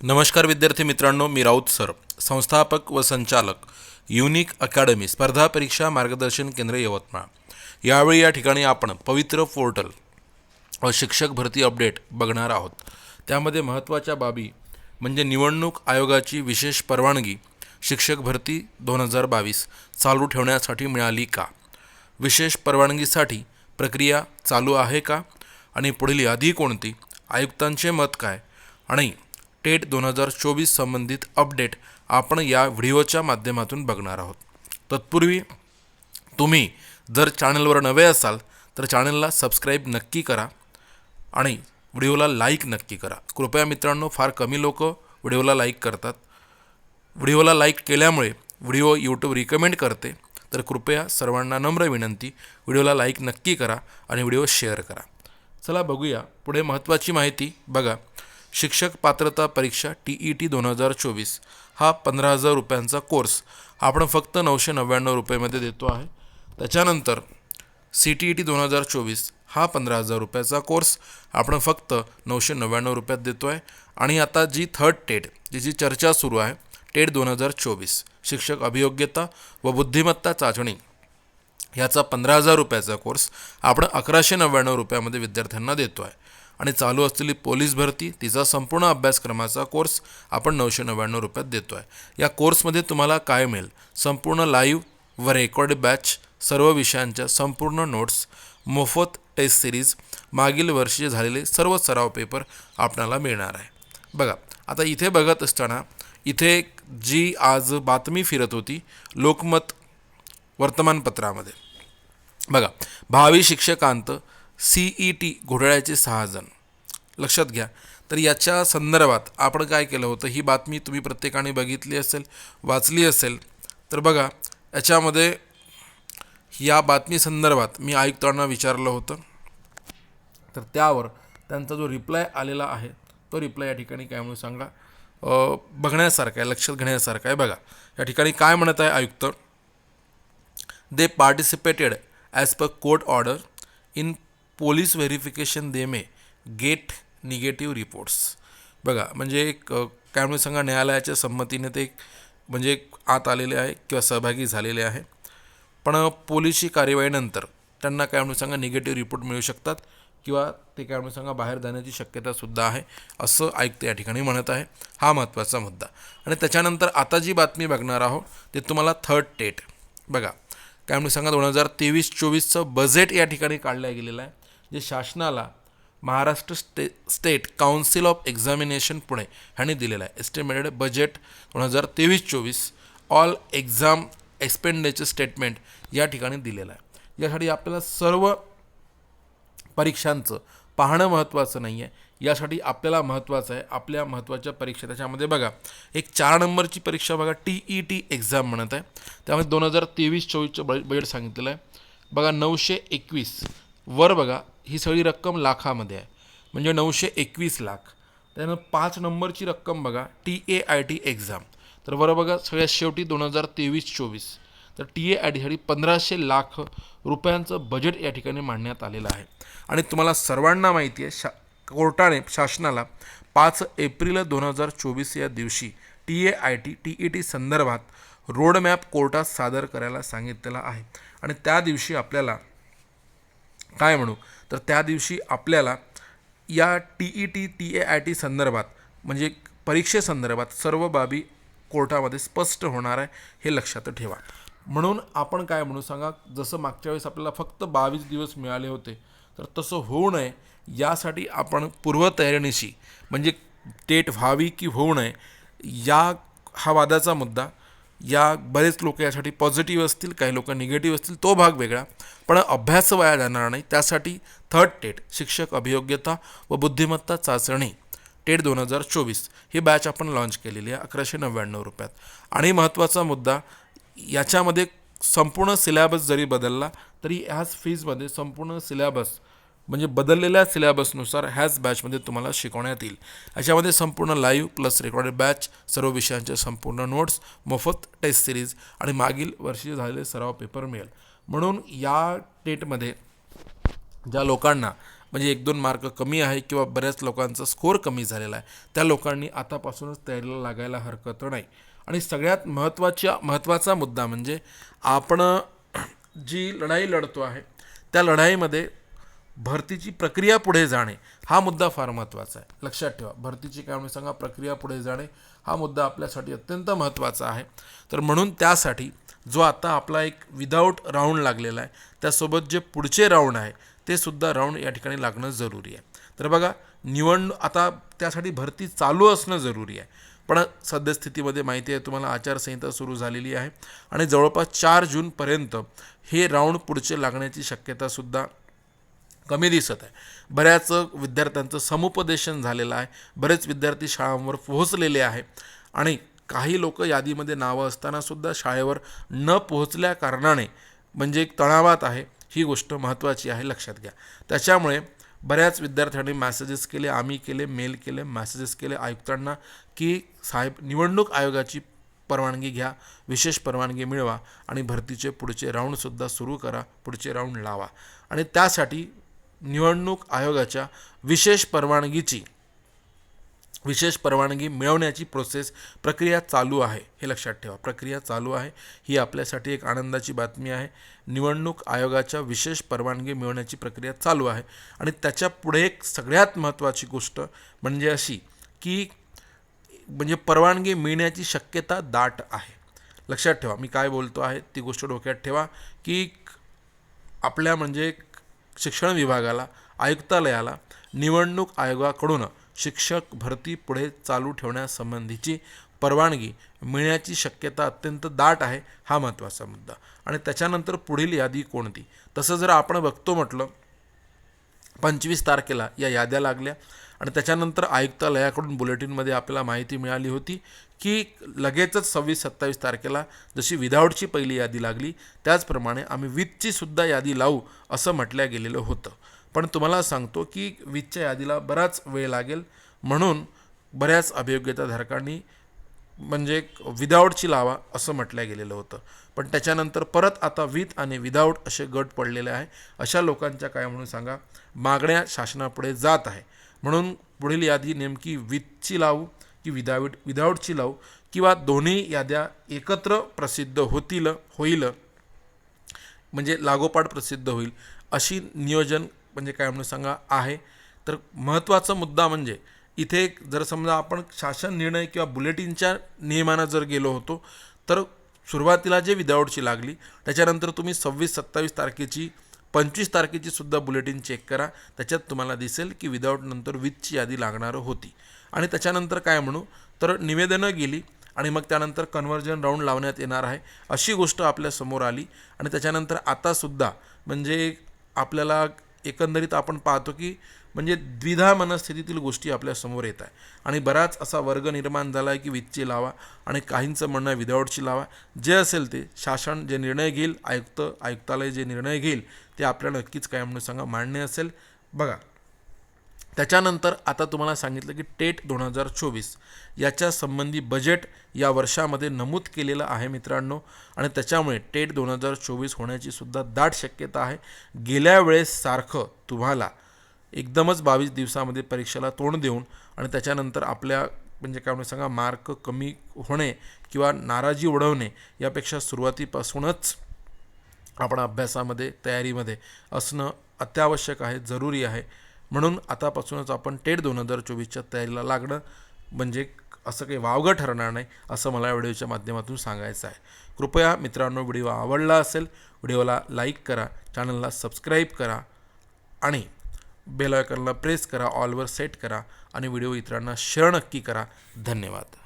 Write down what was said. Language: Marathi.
नमस्कार विद्यार्थी मित्रांनो मी राऊत सर संस्थापक व संचालक युनिक अकॅडमी स्पर्धा परीक्षा मार्गदर्शन केंद्र यवतमाळ. यावेळी या ठिकाणी आपण पवित्र पोर्टल व शिक्षक भरती अपडेट बघणार आहोत. त्यामध्ये महत्त्वाच्या बाबी म्हणजे निवडणूक आयोगाची विशेष परवानगी शिक्षक भरती दोन हजार बावीस चालू ठेवण्यासाठी मिळाली का? विशेष परवानगीसाठी प्रक्रिया चालू आहे का? आणि पुढील यादी कोणती? आयुक्तांचे मत काय? आणि टेट दोन हजार चोवीस संबंधित अपडेट आपण या व्हिडिओच्या माध्यमातून बघणार आहोत. तत्पूर्वी तुम्ही जर चॅनलवर नवे असाल तर चॅनलला सबस्क्राईब नक्की करा आणि व्हिडिओला लाईक नक्की करा. कृपया मित्रांनो फार कमी लोक व्हिडिओला लाईक करतात. व्हिडिओला लाईक केल्यामुळे व्हिडिओ यूट्यूब रिकमेंड करते तर कृपया सर्वांना नम्र विनंती व्हिडिओला लाईक नक्की करा आणि व्हिडिओ शेअर करा. चला बघूया पुढे महत्त्वाची माहिती बघा. शिक्षक पात्रता परीक्षा टी ई टी दोन हजार चोवीस. हा पंधरा हजार रुपयांचा कोर्स. आपण फक्त नऊशे नव्याण्णव रुपयेमध्ये देतो आहे. त्याच्यानंतर सी टी ई टी दोन हजार चोवीस. हा पंधरा हजार रुपयाचा कोर्स. आपण फक्त नऊशे नव्याण्णव रुपयात देतो आहे आणि आता जी थर्ड टेट जिची चर्चा सुरू आहे टेट दोन हजार चोवीस. शिक्षक अभियोग्यता व बुद्धिमत्ता चाचणी. ह्याचा पंधरा हजार रुपयाचा कोर्स आपण अकराशे नव्याण्णव रुपयामध्ये विद्यार्थ्यांना देतो आहे आणि चालू असलेली पोलीस भरती तिचा संपूर्ण अभ्यासक्रमाचा कोर्स आपण नऊशे नव्याण्णव रुपयात देतो आहे या कोर्समध्ये तुम्हाला काय मिळेल? संपूर्ण लाईव्ह व रेकॉर्ड बॅच सर्व विषयांच्या संपूर्ण नोट्स मोफत टेस्ट सिरीज मागील वर्षी झालेले सर्व सराव पेपर आपणाला मिळणार आहे. बघा आता इथे बघत असताना इथे जी आज बातमी फिरत होती लोकमत वर्तमानपत्रामध्ये. बघा भावी शिक्षकांत सी ई टी घोटाळ्याचे सहा जण. लक्षात घ्या. तर याच्या संदर्भात आपण काय केलं होतं? ही बातमी तुम्ही प्रत्येकाने बघितली असेल वाचली असेल. तर बघा याच्यामध्ये या बातमी संदर्भात मी आयुक्तांना विचारलं होतं. तर त्यावर त्यांचा जो रिप्लाय आलेला आहे तो रिप्लाय या ठिकाणी काय म्हणून सांगा? बघण्यासारखा आहे लक्षात घेण्यासारखा आहे. बघा या ठिकाणी काय म्हणत आहे आयुक्त? They participated as per court order in police verification they may get negative reports बघा म्हणजे एक काय म्हणून सांगा न्यायालयाच्या संमतीने ते म्हणजे आत आलेले आहे किंवा सहभागी झालेले आहे. पण पोलिसची कार्यवाहीनंतर त्यांना काय म्हणून सांगा निगेटिव्ह रिपोर्ट मिळू शकतात किंवा ते काय म्हणून सांगा बाहेर जाण्याची शक्यतासुद्धा आहे असं ऐकते या ठिकाणी म्हणत आहे. हा महत्त्वाचा मुद्दा. आणि त्याच्यानंतर आता जी बातमी बघणार आहोत ते तुम्हाला थर्ड टेट बघा काय म्हणून सांगा दोन हजार तेवीस चोवीसचं बजेट या ठिकाणी काढलं गेलेलं आहे जे शासनाला Maharashtra stay state council of examination Pune ह्यांनी दिलेलं आहे. एस्टिमेटेड बजेट दोन हजार तेवीस चोवीस ऑल एक्झाम एक्सपेंडिचर स्टेटमेंट या ठिकाणी दिलेलं आहे. यासाठी आपल्याला सर्व परीक्षांचं पाहणं महत्त्वाचं नाही आहे यासाठी आपल्याला महत्त्वाचं आहे. आपल्या महत्त्वाच्या परीक्षा त्याच्यामध्ये बघा. एक चार नंबरची परीक्षा बघा टी ई टी एक्झाम म्हणत आहे. त्यामध्ये दोन हजार तेवीस चोवीसचं बजेट बजेट सांगितलेलं आहे. बघा नऊशे एकवीस. वर बघा ही सगळी रक्कम लाखामध्ये आहे. म्हणजे नऊशे एकवीस लाख. त्यानं पाच नंबरची रक्कम बघा T A I T exam तर बरं बघा सगळ्यात शेवटी दोन हजार तेवीस चोवीस. तर टी ए आय टीसाठी पंधराशे लाख रुपयांचं बजेट या ठिकाणी मांडण्यात आलेलं आहे. आणि तुम्हाला सर्वांना माहिती आहे शा कोर्टाने शासनाला पाच एप्रिल दोन हजार चोवीस या दिवशी T A I T T E T संदर्भात रोडमॅप कोर्टात सादर करायला सांगितलेला आहे. आणि त्या दिवशी आपल्याला काय म्हणू? तर त्या दिवशी आपल्याला या T E T T A I T संदर्भात म्हणजे परीक्षेसंदर्भात सर्व बाबी कोर्टामध्ये स्पष्ट होणार आहे हे लक्षात ठेवा. म्हणून आपण काय म्हणू सांगा जसं मागच्या वेळेस आपल्याला फक्त बावीस दिवस मिळाले होते तर तसं होऊ नये यासाठी आपण पूर्वतयारीनिशी म्हणजे टेट व्हावी की होऊ नये या हा वादाचा मुद्दा. या बरेच लोक यासाठी पॉझिटिव्ह असतील काही लोक निगेटिव्ह असतील तो भाग वेगळा. पण अभ्यास वाया जाणार नाही त्यासाठी थर्ड टेट शिक्षक अभियोग्यता व बुद्धिमत्ता चाचणी टेट दोन हजार चोवीस ही बॅच आपण लॉन्च केलेली आहे अकराशे नव्याण्णव रुपयात. आणि महत्त्वाचा मुद्दा याच्यामध्ये संपूर्ण सिलॅबस जरी बदलला तरी ह्याच फीजमध्ये संपूर्ण सिलॅबस म्हणजे बदललेल्या सिलॅबसनुसार ह्याच बॅचमध्ये तुम्हाला शिकवण्यात येईल. याच्यामध्ये संपूर्ण लाईव्ह प्लस रेकॉर्डेड बॅच सर्व विषयांचे संपूर्ण नोट्स मोफत टेस्ट सिरीज आणि मागील वर्षी झालेले सराव पेपर मिळेल. म्हणून या टेटमध्ये ज्या लोकांना म्हणजे एक दोन मार्क कमी आहे किंवा बऱ्याच लोकांचा स्कोर कमी झालेला आहे त्या लोकांनी आतापासूनच तयारीला लागायला हरकत नाही. आणि सगळ्यात महत्त्वाच्या महत्त्वाचा मुद्दा म्हणजे आपण जी लढाई लढतो आहे त्या लढाईमध्ये भरतीची प्रक्रिया पुढे जाणे हा मुद्दा फार महत्त्वाचा आहे. लक्षात ठेवा भरतीची काय म्हणून सांगा प्रक्रिया पुढे जाणे हा मुद्दा आपल्यासाठी अत्यंत महत्त्वाचा आहे. तर म्हणून त्यासाठी जो आता आपला एक विदाऊट राऊंड लागलेला आहे त्यासोबत जे पुढचे राऊंड आहे ते सुद्धा राऊंड या ठिकाणी लागणं जरुरी आहे. तर बघा निवड आता त्यासाठी भरती चालू असणं जरुरी आहे. पण सद्यस्थितीमध्ये माहिती आहे तुम्हाला आचारसंहिता सुरू झालेली आहे. आणि जवळपास चार जूनपर्यंत हे राऊंड पुढचे लागण्याची शक्यतासुद्धा कमी दिसत आहे. बऱ्याच विद्यार्थ्यांचं समुपदेशन झालेलं आहे. बरेच विद्यार्थी शाळांवर पोहोचलेले आहे. आणि काही लोक यादीमध्ये नावं असतानासुद्धा शाळेवर न पोहोचल्या कारणाने म्हणजे एक तणावात आहे ही गोष्ट महत्त्वाची आहे लक्षात घ्या. त्याच्यामुळे बऱ्याच विद्यार्थ्यांनी मॅसेजेस केले आम्ही केले मेल केले मॅसेजेस केले. आयुक्तांना की साहेब निवडणूक आयोगाची परवानगी घ्या विशेष परवानगी मिळवा आणि भरतीचे पुढचे राऊंडसुद्धा सुरू करा पुढचे राऊंड लावा. आणि त्यासाठी निवडणूक आयोगाच्या विशेष परवानगीची विशेष परवानगी मिळवण्याची प्रोसेस प्रक्रिया चालू आहे. हे लक्षात ठेवा. प्रक्रिया चालू आहे. ही आपल्यासाठी एक आनंदाची बातमी आहे. निवडणूक आयोगाच्या विशेष परवानगी मिळवण्याची प्रक्रिया चालू आहे. आणि त्याच्या पुढे एक सगळ्यात महत्त्वाची गोष्ट म्हणजे अशी की म्हणजे परवानगी मिळण्याची शक्यता दाट आहे. लक्षात ठेवा. मी काय बोलतो आहे ती गोष्ट डोक्यात ठेवा की आपल्या म्हणजे शिक्षण विभागाला आयुक्तालयाला निवडणूक आयोगाकडून शिक्षक भरती पुढे चालू ठेवण्यासंबंधीची परवानगी मिळण्याची शक्यता अत्यंत दाट आहे हा महत्त्वाचा मुद्दा. आणि त्याच्यानंतर पुढील यादी कोणती? तसं जर आपण बघतो म्हटलं पंचवीस तारखेला या याद्या लागल्या आणि त्याच्यानंतर आयुक्तालयाकडून बुलेटिनमध्ये आपल्याला माहिती मिळाली होती की लगेचच सव्वीस सत्तावीस तारखेला जशी विदाऊटची पहिली यादी लागली त्याचप्रमाणे आम्ही विथची सुद्धा यादी लावू असं म्हटलं गेलेलं होतं. पण तुम्हाला सांगतो की वीजच्या यादीला बराच वेळ लागेल. म्हणून बऱ्याच अभियोग्यताधारकांनी म्हणजे विदाऊटची लावा असं म्हटलं गेलेलं होतं. पण त्याच्यानंतर परत आता विथ आणि विदाऊट असे गट पडलेले आहे. अशा लोकांच्या काय म्हणून सांगा? मागण्या शासनापुढे जात आहे. म्हणून पुढील यादी नेमकी विथची लावू की विदाऊट विदाऊटची लावू? किंवा दोन्ही याद्या एकत्र प्रसिद्ध होतील होईल? म्हणजे लागोपाठ प्रसिद्ध होईल अशी नियोजन म्हणजे काय म्हणून सांगा आहे. तर महत्त्वाचा मुद्दा म्हणजे इथे जर समजा आपण शासन निर्णय किंवा बुलेटिनच्या नियमानं जर गेलो होतो तर सुरुवातीला जे विदाऊटची लागली त्याच्यानंतर तुम्ही सव्वीस सत्तावीस तारखेची पंचवीस तारखेची सुद्धा बुलेटिन चेक करा. त्याच्यात तुम्हाला दिसेल की विदाऊट नंतर विथची यादी लागणार होती. आणि त्याच्यानंतर काय म्हणू तर निवेदनं गेली आणि मग त्यानंतर कन्व्हर्जन राऊंड लावण्यात येणार आहे अशी गोष्ट आपल्यासमोर आली. आणि त्याच्यानंतर आतासुद्धा म्हणजे आपल्याला एकंदरीत आपण पाहतो की म्हणजे द्विधा मनस्थितीतील गोष्टी आपल्यासमोर येत आहे. आणि बराच असा वर्ग निर्माण झाला आहे की विथची लावा आणि काहींचं म्हणणं आहे विदाऊटची लावा. जे असेल ते शासन जे निर्णय घेईल आयुक्त आयुक्तालय जे निर्णय घेईल ते आपल्याला नक्कीच काय म्हणून सांगा मान्य असेल. बघा त्याच्यानंतर आता तुम्हाला सांगितलं की टेट दोन हजार चोवीस याच्या संबंधी बजेट या वर्षामध्ये नमूद केलेलं आहे मित्रांनो. आणि त्याच्यामुळे टेट दोन हजार चोवीस होण्याची सुद्धा दाट शक्यता आहे. गेल्या वेळेस सारखं तुम्हाला एकदमच बावीस दिवसामध्ये परीक्षेला तोंड देऊन आणि त्याच्यानंतर आपल्या म्हणजे काय म्हणून सांगा मार्क कमी होणे किंवा नाराजी उडवणे यापेक्षा सुरुवातीपासूनच आपण अभ्यासामध्ये तयारीमध्ये असणं अत्यावश्यक आहे जरुरी आहे. म्हणून आतापासूनच आपण टेट दोन हजार चोवीसच्या तयारीला लागणं म्हणजे असं काही वावगं ठरणार नाही असं मला या व्हिडिओच्या माध्यमातून सांगायचं आहे. कृपया मित्रांनो व्हिडिओ आवडला असेल व्हिडिओला लाईक करा चॅनलला सबस्क्राईब करा आणि बेल आयकॉनला प्रेस करा ऑलवर सेट करा आणि व्हिडिओ इतरांना शेअर नक्की करा. धन्यवाद.